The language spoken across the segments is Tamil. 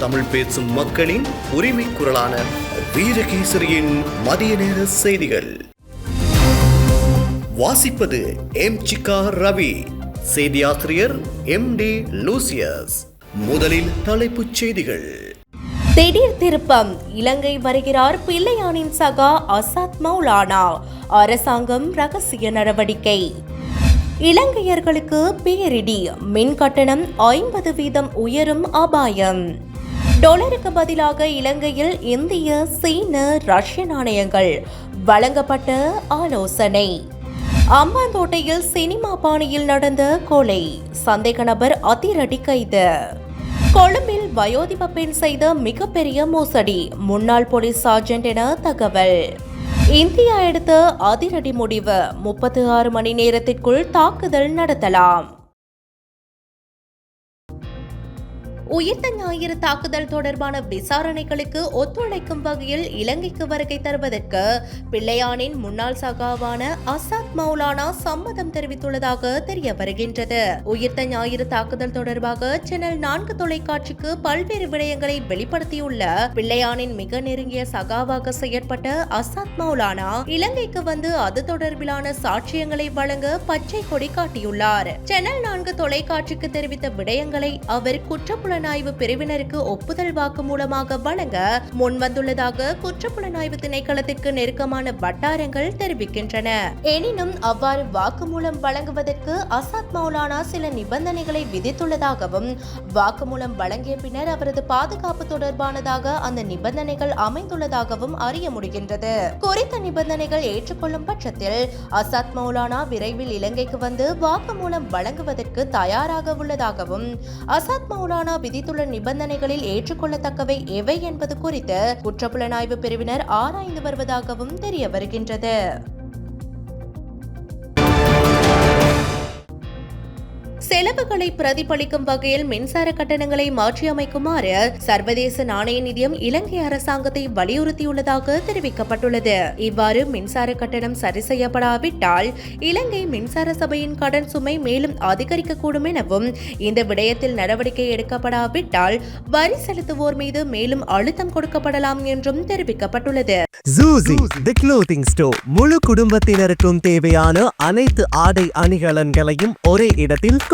தமிழ் பேசும் மக்களின் உரிமை குரலான வீரகேசரியின் மதிய நேர செய்திகள். வாசிப்பது எம் சிக்கா ரவி. செய்தியாசிரியர் எம் டி லூசியஸ். முதலில் தலைப்புச் செய்திகள். திடீர் திருப்பம். இலங்கை வருகிறார் பிள்ளையானின் சகா அசாத் மௌலானா. அரசாங்கம் ரகசிய நடவடிக்கை. இலங்கையர்களுக்கு பேரிடி. மின் கட்டணம் ஐம்பது வீதம் உயரும் அபாயம். டாலருக்கு பதிலாக இலங்கையில் இந்திய சீன ரஷ்ய நாணயங்கள் வழங்கப்பட்ட ஆலோசனை. அம்பாந்தோட்டையில் சினிமா பாணியில் நடந்த கொலை. சந்தேக நபர் அதிரடி கைது. கொழும்பில் வயோதிப பெண் செய்த மிகப்பெரிய மோசடி. முன்னாள் போலீஸ் சார்ஜென்ட் என தகவல். இந்தியா எடுத்த அதிரடி முடிவு. முப்பத்தி ஆறு மணி நேரத்திற்குள் தாக்குதல் நடத்தலாம். உயிர்த்த ஞாயிறு தாக்குதல் தொடர்பான விசாரணைகளுக்கு ஒத்துழைக்கும் வகையில் இலங்கைக்கு வருகை தருவதற்கு பிள்ளையானின் முன்னாள் சகாவான அசாத் மௌலானா சம்மதம் தெரிவித்துள்ளதாக தெரிய வருகின்றது உயிர்த்த ஞாயிறு தாக்குதல் தொடர்பாக சேனல் நான்கு தொலைக்காட்சிக்கு பல்வேறு விடயங்களை வெளிப்படுத்தியுள்ள பிள்ளையானின் மிக நெருங்கிய சகாவாக செயற்பட்ட அசாத் மௌலானா இலங்கைக்கு வந்து அது தொடர்பிலான சாட்சியங்களை வழங்க பச்சை கொடி காட்டியுள்ளார். சேனல் நான்கு தொலைக்காட்சிக்கு தெரிவித்த விடயங்களை அவர் குற்றப்புலனாய்வு பிரிவினருக்கு ஒப்புதல் வாக்கு மூலமாக வழங்க முன்வந்துள்ளதாக குற்றப்புலனாய்வு திணைக்களத்திற்கு நெருக்கமான வட்டாரங்கள் தெரிவிக்கின்றன. எனினும் அவ்வாறு வாக்குமூலம் வழங்குவதற்கு அசாத் மௌலானா சில நிபந்தனைகளை விதித்துள்ளதாகவும் வாக்குமூலம் வழங்கிய பின்னர் அவரது பாதுகாப்பு தொடர்பானதாக அந்த நிபந்தனைகள் அமைந்துள்ளதாகவும் அறிய முடிகின்றது. குறித்த நிபந்தனைகள் ஏற்றுக்கொள்ளும் பட்சத்தில் அசாத் மௌலானா விரைவில் இலங்கைக்கு வந்து வாக்குமூலம் வழங்குவதற்கு தயாராக உள்ளதாகவும் அசாத் மௌலானா விதித்துள்ள நிபந்தனைகளில் ஏற்றுக்கொள்ளத்தக்கவை எவை என்பது குறித்து குற்றப்புலனாய்வு பிரிவினர் ஆராய்ந்து வருவதாகவும் தெரிய வருகின்றது. செலவுகளை பிரதிபலிக்கும் வகையில் மின்சார கட்டணங்களை மாற்றியமைக்குமாறு சர்வதேச நாணய நிதியம் இலங்கை அரசாங்கத்தை வலியுறுத்தியுள்ளதாக தெரிவிக்கப்பட்டுள்ளது. இவ்வாறு மின்சார கட்டணம் சரி செய்யப்படாவிட்டால் இலங்கை மின்சார சபையின் கடன் சுமை மேலும் அதிகரிக்கக்கூடும் எனவும் இந்த விடயத்தில் நடவடிக்கை எடுக்கப்படாவிட்டால் வரி செலுத்துவோர் மீது மேலும் அழுத்தம் கொடுக்கப்படலாம் என்றும் தெரிவிக்கப்பட்டுள்ளது. ஜூசி தி க்ளோத்திங் ஸ்டோர் முழு குடும்பத்தினருக்கும் தேவையான அனைத்து ஆடை அணிகலன்களையும் ஒரே இடத்தில்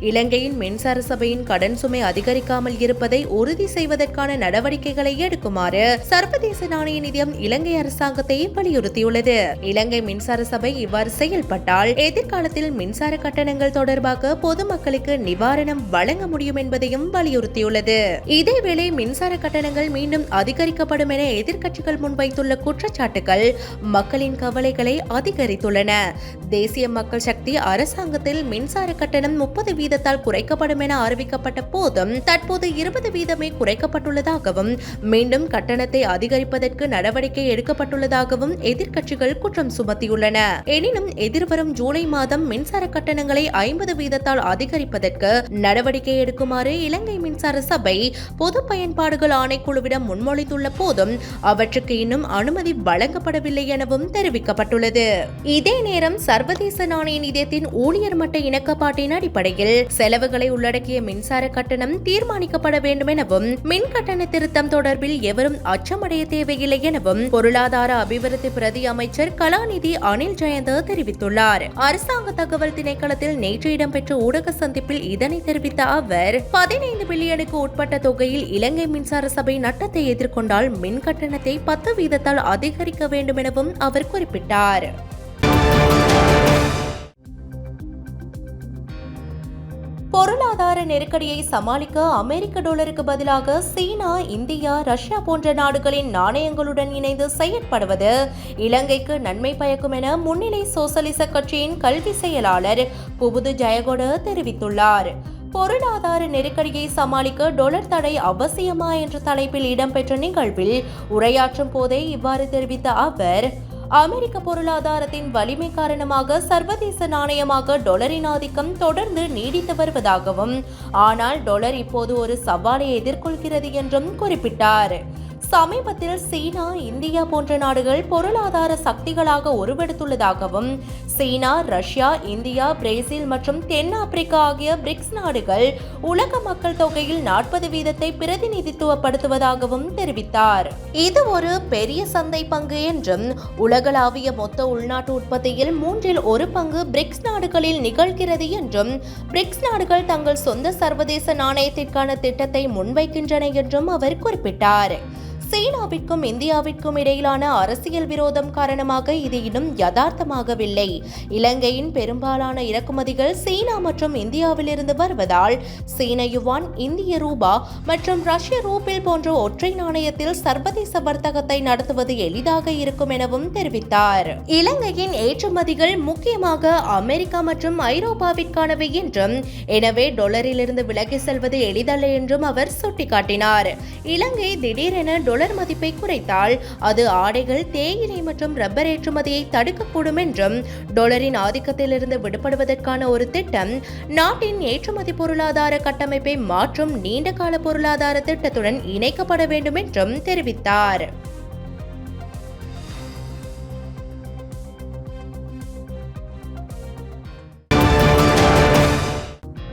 இலங்கையின் மின்சார சபையின் கடன் சுமை அதிகரிக்காமல் இருப்பதை உறுதி செய்வதற்கான நடவடிக்கைகளை எடுக்குமாறு சர்வதேச நாணய நிதியம் இலங்கை அரசாங்கத்தை வலியுறுத்தியுள்ளது. இலங்கை மின்சார சபை இவ்வாறு செயல்பட்டால் எதிர்காலத்தில் மின்சார கட்டணங்கள் தொடர்பாக பொதுமக்களுக்கு நிவாரணம் வழங்க முடியும் என்பதையும் வலியுறுத்தியுள்ளது. இதேவேளை மின்சார கட்டணங்கள் மீண்டும் அதிகரிக்கப்படும் என எதிர்க்கட்சிகள் முன்வைத்துள்ள குற்றச்சாட்டுகள் மக்களின் கவலைகளை அதிகரித்துள்ளன. தேசிய மக்கள் சக்தி அரசாங்கத்தில் மின்சார கட்டணம் முப்பது வீதத்தால் குறைக்கப்படும் என அறிவிக்கப்பட்ட போதும் தற்போது இருபது வீதமே குறைக்கப்பட்டுள்ளதாகவும் மீண்டும் கட்டணத்தை அதிகரிப்பதற்கு நடவடிக்கை எடுக்கப்பட்டுள்ளதாகவும் எதிர்க்கட்சிகள் குற்றம் சுமத்தியுள்ளன. எனினும் எதிர்வரும் ஜூலை மாதம் மின்சார கட்டணங்களை ஐம்பது வீதத்தால் அதிகரிப்பதற்கு நடவடிக்கை எடுக்குமாறு இலங்கை மின்சார சபை பொது பயன்பாடுகள் ஆணைக்குழுவிடம் முன்மொழிந்துள்ள போதும் அவற்றுக்கு இன்னும் அனுமதி வழங்கப்படவில்லை எனவும் தெரிவிக்கப்பட்டுள்ளது. இதே நேரம் சர்வதேச நாணய நிதியத்தின் ஊழியர் மட்ட இணக்கப்பாட்டின் அடிப்படையில் செலவுகளை உள்ளடக்கிய மின்சார கட்டணம் தீர்மானிக்கப்பட வேண்டும் எனவும் மின் கட்டண திருத்தம் தொடர்பில் எவரும் அச்சமடைய தேவையில்லை எனவும் பொருளாதார அபிவிருத்தி பிரதி அமைச்சர் கலாநிதி அனில் ஜெயந்த தெரிவித்துள்ளார். அரசாங்க தகவல் திணைக்களத்தில் நேற்று இடம்பெற்ற ஊடக சந்திப்பில் இதனை தெரிவித்த அவர் பதினைந்து பில்லியனுக்கு உட்பட்ட தொகையில் இலங்கை மின்சார சபை நட்டத்தை எதிர்கொண்டால் மின் கட்டணத்தை பத்து வீதத்தால் அதிகரிக்க வேண்டும் எனவும் அவர் குறிப்பிட்டார். பொருளாதார நெருக்கடியை சமாளிக்க அமெரிக்க டாலருக்கு பதிலாக சீனா இந்தியா ரஷ்யா போன்ற நாடுகளின் நாணயங்களுடன் இணைந்து செயற்படுவது. இலங்கைக்கு நன்மை பயக்கும் என முன்னிலை சோசலிச கட்சியின் கல்வி செயலாளர் புபுது ஜெயகொட தெரிவித்துள்ளார். பொருளாதார நெருக்கடியை சமாளிக்க டொலர் தடை அவசியமா என்ற தலைப்பில் இடம்பெற்ற நிகழ்வில் உரையாற்றும் போதே இவ்வாறு தெரிவித்த அவர் அமெரிக்க பொருளாதாரத்தின் வலிமை காரணமாக சர்வதேச நாணயமாக டொலரின் ஆதிக்கம் தொடர்ந்து நீடித்து வருவதாகவும் ஆனால் டொலர் இப்போது ஒரு சவாலை எதிர்கொள்கிறது என்றும் குறிப்பிட்டார். சமீபத்தில் சீனா இந்தியா போன்ற நாடுகள் பொருளாதார சக்திகளாக உருவெடுத்துள்ளதாகவும் சீனா ரஷ்யா இந்தியா பிரேசில் மற்றும் தென்னாப்பிரிக்கா ஆகிய பிரிக்ஸ் நாடுகள் உலக மக்கள் தொகையில் நாற்பது வீதத்தை பிரதிநிதித்துவப்படுத்துவதாகவும் தெரிவித்தார். இது ஒரு பெரிய சந்தை பங்கு என்றும் உலகளாவிய மொத்த உள்நாட்டு உற்பத்தியில் மூன்றில் ஒரு பங்கு பிரிக்ஸ் நாடுகளில் நிகழ்கிறது என்றும் பிரிக்ஸ் நாடுகள் தங்கள் சொந்த சர்வதேச நாணயத்திற்கான திட்டத்தை முன்வைக்கின்றன என்றும் அவர் குறிப்பிட்டார். சீனாவிற்கும் இந்தியாவிற்கும் இடையிலான அரசியல் விரோதம் காரணமாக இது இன்னும் யதார்த்தமாகவில்லை. இலங்கையின் பெரும்பாலான இறக்குமதிகள் சீனா மற்றும் இந்தியாவிலிருந்து வருவதால் சீன யுவான் இந்திய ரூபா மற்றும் ரஷ்ய ரூபில் போன்ற ஒற்றை நாணயத்தில் சர்வதேச வர்த்தகத்தை நடத்துவது எளிதாக இருக்கும் எனவும் தெரிவித்தார். இலங்கையின் ஏற்றுமதிகள் முக்கியமாக அமெரிக்கா மற்றும் ஐரோப்பாவிற்கானவை என்றும் எனவே டொலரிலிருந்து விலகி செல்வது எளிதல்ல என்றும் அவர் சுட்டிக்காட்டினார். இலங்கை திடீரென டொலர் மதிப்பை குறைத்தால் அது ஆடைகள் தேயிலை மற்றும் ரப்பர் ஏற்றுமதியை தடுக்கக்கூடும் என்றும் டொலரின் ஆதிக்கத்திலிருந்து விடுபடுவதற்கான ஒரு திட்டம் நாட்டின் ஏற்றுமதி பொருளாதார கட்டமைப்பை மாற்றும் நீண்டகால பொருளாதார திட்டத்துடன் இணைக்கப்பட வேண்டும் என்றும் தெரிவித்தார்.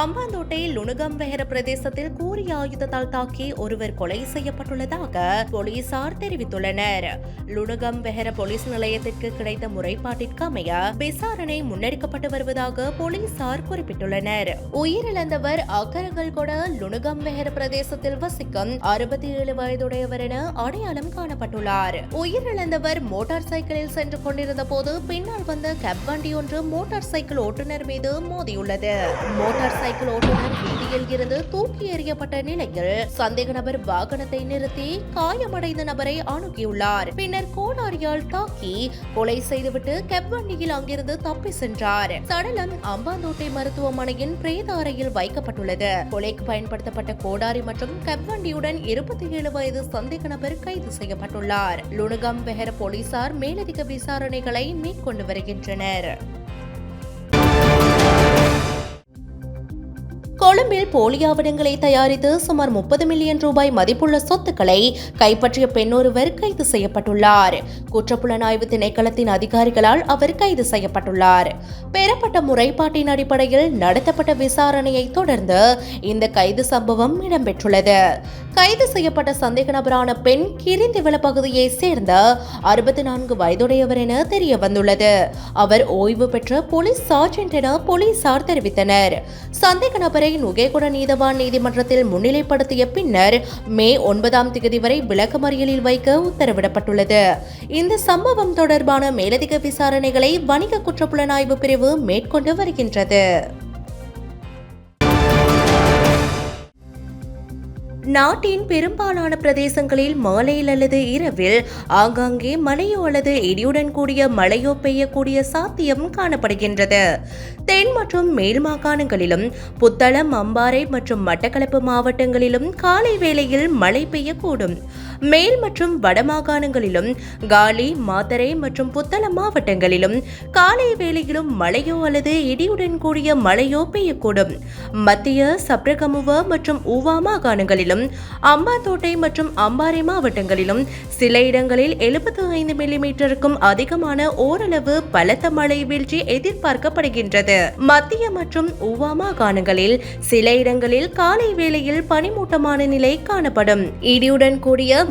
அம்பாந்தோட்டை லுணுகம்பெஹர பிரதேசத்தில் கூறிய ஆயுதத்தால் தாக்கி ஒருவர் கொலை செய்யப்பட்டுள்ளதாக போலீசார் தெரிவித்துள்ளனர். லுணுகம்பெஹர போலீஸ் நிலையத்திற்கு கிடைத்த முறைப்பாட்டிற்கு அமைய விசாரணை முன்னெடுக்கப்பட்டு வருவதாக போலீசார் குறிப்பிட்டுள்ளனர். உயிரிழந்தவர் அக்கரங்கள் கொட லுணுகம்பெஹர பிரதேசத்தில் வசிக்கும் அறுபத்தி ஏழு வயதுடையவர் என அடையாளம் காணப்பட்டுள்ளார். உயிரிழந்தவர் மோட்டார் சைக்கிளில் சென்று கொண்டிருந்த போது பின்னால் வந்த கேப் வண்டி ஒன்று மோட்டார் சைக்கிள் ஓட்டுநர் மீது மோதியுள்ளது. மோட்டார் சைக்கிள் ஓட்டுநர் வீதியில் இருந்து தூக்கி எறியப்பட்ட நிலையில் சந்தேக நபர் வாகனத்தை நிறுத்தி காயமடைந்த நபரை அணுகியுள்ளார். பின்னர் கோடாரியால் தாக்கி கொலை செய்துவிட்டு கெப் வண்டியில் அங்கிருந்து தப்பி சென்றார். சடலம் அம்பாந்தோட்டை மருத்துவமனையின் பிரேத அறையில் வைக்கப்பட்டுள்ளது. கொலைக்கு பயன்படுத்தப்பட்ட கோடாரி மற்றும் கெப் வண்டியுடன் இருபத்தி ஏழு வயது சந்தேக நபர் கைது செய்யப்பட்டுள்ளார். லுணுகம் பெஹர போலீசார் மேலதிக விசாரணைகளை மேற்கொண்டு வருகின்றனர். கொழும்பில் போலி ஆவணங்களை தயாரித்து சுமார் முப்பது மில்லியன் ரூபாய் மதிப்புள்ள சொத்துக்களை கைப்பற்றிய பெண்ணொருவர் கைது செய்யப்பட்டுள்ளார். குற்றப்புலனாய்வு திணைக்களத்தின் அதிகாரிகளால் அவர் கைது செய்யப்பட்டுள்ளார். பெறப்பட்ட முறைப்பாட்டின் அடிப்படையில் நடத்தப்பட்ட விசாரணையை தொடர்ந்து இந்த கைது சம்பவம் இடம்பெற்றுள்ளது. கைது செய்யப்பட்ட சந்தேக நபரான பெண் கிரிந்திவள பகுதியை சேர்ந்த அறுபத்தி நான்கு வயதுடையவர் என தெரிய வந்துள்ளது அவர் ஓய்வு பெற்ற போலீஸ் சார்ஜென்ட் என போலீசார் தெரிவித்தனர். சந்தேக நபரை நுகேகுட நீதவான் நீதிமன்றத்தில் முன்னிலைப்படுத்திய பின்னர் மே ஒன்பதாம் தேதி வரை விளக்கமறியலில் வைக்க உத்தரவிடப்பட்டுள்ளது. இந்த சம்பவம் தொடர்பான மேலதிக விசாரணைகளை வணிக குற்றப்புலனாய்வு பிரிவு மேற்கொண்டு வருகின்றது. நாட்டின் பெரும்பாலான பிரதேசங்களில் மாலையில் அல்லது இரவில் ஆங்காங்கே மழையோ அல்லது இடியுடன் கூடிய மழையோ பெய்யக்கூடிய சாத்தியம் காணப்படுகின்றது. தென் மற்றும் மேல் மாகாணங்களிலும் புத்தளம் அம்பாறை மற்றும் மட்டக்களப்பு மாவட்டங்களிலும் காலை வேளையில் மழை பெய்யக்கூடும். மேல் மற்றும் வடமாகாணங்களிலும் காலி மாத்தரை மற்றும் புத்தளம் மாவட்டங்களிலும் காலை வேளையிலும் மழையோ அல்லது இடியுடன் கூடிய மழையோ பெய்யக்கூடும். மத்திய சப்ரகமுவ மற்றும் ஊவா மாகாணங்களிலும் அம்பாத்தோட்டை மற்றும் அம்பாறை மாவட்டங்களிலும் சில இடங்களில் எழுபத்து ஐந்து மில்லிமீட்டருக்கும் அதிகமான ஓரளவு பலத்த மழை வீழ்ச்சி எதிர்பார்க்கப்படுகின்றது. மத்திய மற்றும் ஊவா மாகாணங்களில் சில இடங்களில் காலை வேளையில் பனிமூட்டமான நிலை காணப்படும். இடியுடன் கூடிய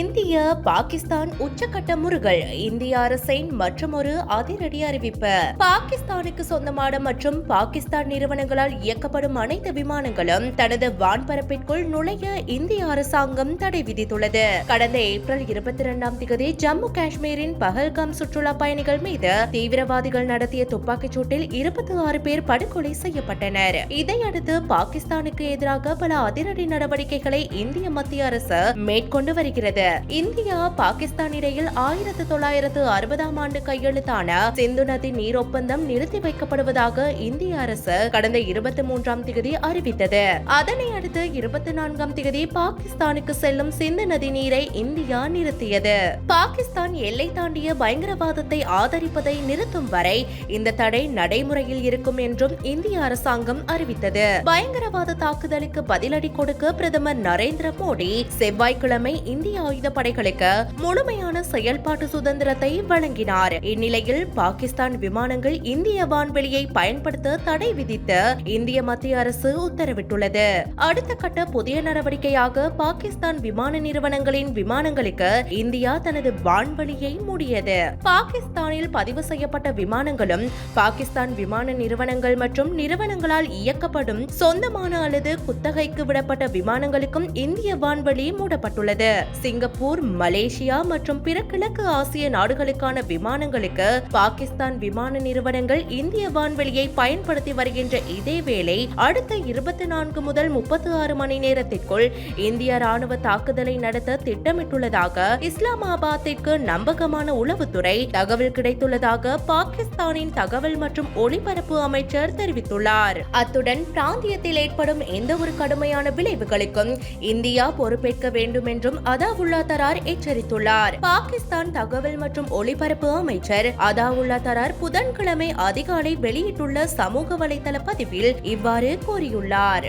இந்திய பாகிஸ்தான் உச்சக்கட்ட முருகல் இந்திய அரசின் மற்றொரு அதிரடி அறிவிப்பு. பாகிஸ்தானுக்கு சொந்தமான மற்றும் பாகிஸ்தான் நிறுவனங்களால் இயக்கப்படும் அனைத்து விமானங்களும் தனது வான்பரப்பிற்குள் நுழைய இந்திய அரசாங்கம் தடை விதித்துள்ளது. கடந்த ஏப்ரல் இருபத்தி இரண்டாம் தேதி ஜம்மு காஷ்மீரின் பஹல்காம் சுற்றுலா பயணிகள் மீது தீவிரவாதிகள் நடத்திய துப்பாக்கிச் சூட்டில் இருபத்தி ஆறு பேர் படுகொலை செய்யப்பட்டனர். இதையடுத்து பாகிஸ்தானுக்கு எதிராக பல அதிரடி நடவடிக்கைகளை இந்திய மத்திய அரசு மேற்கொண்டு வருகிறது. தெரிவித்துள்ளது இந்தியா பாகிஸ்தான் இடையில் ஆயிரத்து தொள்ளாயிரத்து அறுபதாம் ஆண்டு கையெழுத்தான சிந்து நதி நீர் ஒப்பந்தம் நிறுத்தி வைக்கப்படுவதாக இந்திய அரசு கடந்த இருபத்தி மூன்றாம் தேதி அறிவித்தது. அதனை அடுத்து இருபத்தி நான்காம் தேதி பாகிஸ்தானுக்கு செல்லும் சிந்து நதி நீரை இந்தியா நிறுத்தியது. பாகிஸ்தான் எல்லை தாண்டிய பயங்கரவாதத்தை ஆதரிப்பதை நிறுத்தும் வரை இந்த தடை நடைமுறையில் இருக்கும் என்றும் இந்திய அரசாங்கம் அறிவித்தது. பயங்கரவாத தாக்குதலுக்கு பதிலடி கொடுக்க பிரதமர் நரேந்திர மோடி செவ்வாய்க்கிழமை இந்தியா ஆயுதப்படைகளுக்கு முழுமையான செயல்பாட்டு சுதந்திரத்தை வழங்கினார். இந்நிலையில் பாகிஸ்தான் விமானங்கள் இந்திய வான்வெளியை பயன்படுத்த தடை விதித்து இந்திய மத்திய அரசு உத்தரவிட்டுள்ளது. அடுத்த கட்ட புதிய நடவடிக்கையாக பாகிஸ்தான் விமான நிறுவனங்களின் விமானங்களுக்கு இந்தியா தனது வான்வழியை மூடியது. பாகிஸ்தானில் பதிவு செய்யப்பட்ட விமானங்களும் பாகிஸ்தான் விமான நிறுவனங்கள் மற்றும் நிறுவனங்களால் இயக்கப்படும் சொந்தமான அல்லது குத்தகைக்கு விடப்பட்ட விமானங்களுக்கும் இந்திய வான்வழி மூடப்பட்டுள்ளது. சிங்கப்பூர் மலேசியா மற்றும் பிற கிழக்கு ஆசிய நாடுகளுக்கான விமானங்களுக்கு பாகிஸ்தான் விமான நிறுவனங்கள் இந்திய வான்வெளியை பயன்படுத்தி வருகின்ற இதேவேளை அடுத்த இருபத்தி நான்கு முதல் முப்பத்தி ஆறு மணி நேரத்திற்குள் இந்திய ராணுவ தாக்குதலை நடத்த திட்டமிட்டுள்ளதாக இஸ்லாமாபாத்திற்கு நம்பகமான உளவுத்துறை தகவல் கிடைத்துள்ளதாக பாகிஸ்தானின் தகவல் மற்றும் ஒளிபரப்பு அமைச்சர் தெரிவித்துள்ளார். அத்துடன் பிராந்தியத்தில் ஏற்படும் எந்த ஒரு கடுமையான விளைவுகளுக்கும் இந்தியா பொறுப்பேற்க வேண்டும் என்றும் அதாவுல்லா தரார் எச்சரித்துள்ளார். பாகிஸ்தான் தகவல் மற்றும் ஒளிபரப்பு அமைச்சர் அதாவுல்லா தரார் புதன்கிழமை அதிகாலை வெளியிட்டுள்ள சமூக வலைதள பதிவில் இவ்வாறு கூறியுள்ளார்.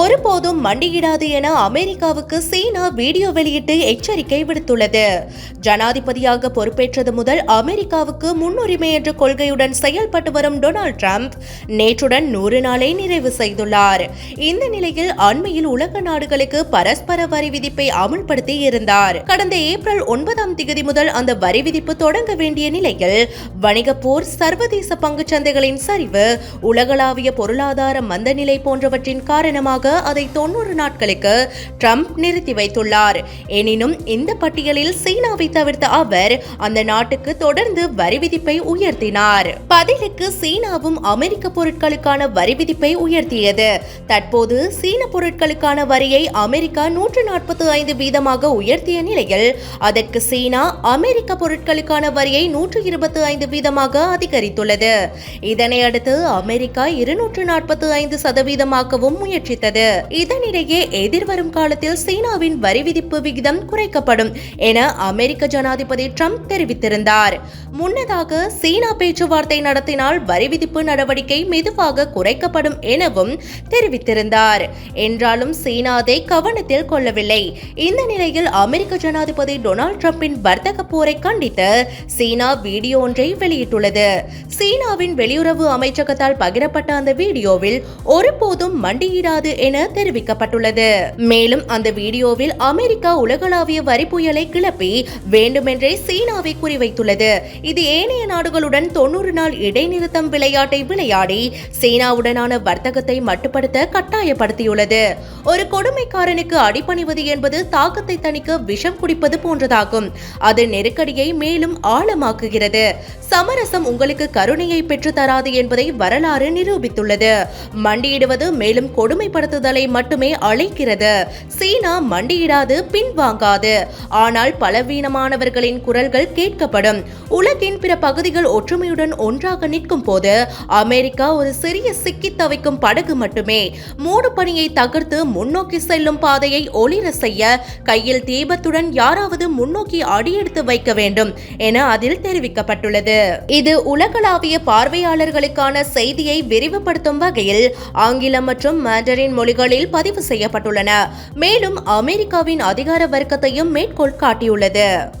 ஒருபோதும் மண்டியிடாது என அமெரிக்காவுக்கு சீனா வீடியோ வெளியிட்டு எச்சரிக்கை விடுத்துள்ளது. ஜனாதிபதியாக பொறுப்பேற்றது முதல் அமெரிக்காவுக்கு முன்னுரிமை என்ற கொள்கையுடன் செயல்பட்டு வரும் டொனால்ட் ட்ரம்ப் நேற்றுடன் நூறு நாளை நிறைவு செய்துள்ளார். இந்த நிலையில் அண்மையில் உலக நாடுகளுக்கு பரஸ்பர வரி விதிப்பை அமுல்படுத்தி இருந்தார். கடந்த ஏப்ரல் ஒன்பதாம் தேதி முதல் அந்த வரி விதிப்பு தொடங்க வேண்டிய நிலையில் வணிக போர் சர்வதேச பங்கு சந்தைகளின் சரிவு உலகளாவிய பொருளாதார மந்தநிலை போன்றவற்றின் காரணமாக அதை தொன்னூறு நாட்களுக்கு ட்ரம்ப் நிறுத்தி வைத்துள்ளார். எனினும் இந்த பட்டியலில் சீனாவை தவிர்த்த அவர் அந்த நாட்டுக்கு தொடர்ந்து வரி விதிப்பை உயர்த்தினார். பதிலுக்கு சீனாவும் அமெரிக்க பொருட்களுக்கான வரி விதிப்பை உயர்த்தியது. தற்போது சீன பொருட்களுக்கான வரியை அமெரிக்கா நூற்று நாற்பத்தி ஐந்து வீதமாக உயர்த்திய நிலையில் அதற்கு சீனா அமெரிக்க பொருட்களுக்கான வரியை நூற்று இருபத்தி ஐந்து வீதமாக அதிகரித்துள்ளது. இதனை அடுத்து அமெரிக்கா இருநூற்று நாற்பத்தி ஐந்து சதவீதமாகவும் முயற்சித்தது. இதனிடையே எதிர்வரும் காலத்தில் சீனாவின் வரி விதிப்பு விகிதம் குறைக்கப்படும் என அமெரிக்க ஜனாதிபதி ட்ரம்ப் தெரிவித்திருந்தார். முன்னதாக சீனா பேச்சுவார்த்தை நடத்தினால் வரி விதிப்பு நடவடிக்கை மெதுவாக குறைக்கப்படும் எனவும் தெரிவித்திருந்தார். என்றாலும் சீனா அதை கவனத்தில் கொள்ளவில்லை. இந்த நிலையில் அமெரிக்க ஜனாதிபதி டொனால்ட் ட்ரம்பின் வர்த்தக போரை கண்டித்து சீனா வீடியோ ஒன்றை வெளியிட்டுள்ளது. சீனாவின் வெளியுறவு அமைச்சகத்தால் பகிரப்பட்ட அந்த வீடியோவில் ஒருபோதும் மண்டியிடாது என தெரிவிக்கப்பட்டுள்ளது. மேலும் அந்த வீடியோவில் அமெரிக்கா உலகளாவிய வரி புயலை கிளப்பி வேண்டுமென்றே சீனாவை குறிவைத்துள்ளது. இது ஏனைய நாடுகளுடன் தொண்ணூறு நாள் இடைநிறுத்தம் விளையாட்டை விளையாடி சீனாவுடனான வர்த்தகத்தை மட்டுப்படுத்த கட்டாயப்படுத்தியுள்ளது. ஒரு கொடுமைக்காரனுக்கு அடிபணிவது என்பது தாக்கத்தை தணிக்க விஷம் குடிப்பது போன்றதாகும். அது நெருக்கடியை மேலும் ஆழமாக்குகிறது. சமரசம் உங்களுக்கு கருணையை பெற்று தராது என்பதை வரலாறு நிரூபித்துள்ளது. மண்டியிடுவது மேலும் கொடுமைப்படுத்த பயன்படுத்துதலை மட்டுமே அழைக்கிறது. சீனா மண்டியிடாது பின்வாங்காது. ஆனால் பலவீனமானவர்களின் குரல்கள் கேட்கப்படும். உலகின் பிற பகுதிகள் ஒற்றுமையுடன் ஒன்றாக நிற்கும் போது அமெரிக்கா ஒரு சிறிய சிக்கி தவிக்கும் படகு மட்டுமே. மூடு பணியை தகர்த்து முன்னோக்கி செல்லும் பாதையை ஒளிர செய்ய கையில் தீபத்துடன் யாராவது முன்னோக்கி அடியெடுத்து வைக்க வேண்டும் என அதில் தெரிவிக்கப்பட்டுள்ளது. இது உலகளாவிய பார்வையாளர்களுக்கான செய்தியை விரிவுபடுத்தும் வகையில் ஆங்கிலம் மற்றும் மேண்டரின் மொழிகளில் பதிவு செய்யப்பட்டுள்ளன. மேலும் அமெரிக்காவின் அதிகார வர்க்கத்தையும் மேற்கோள் காட்டியுள்ளது.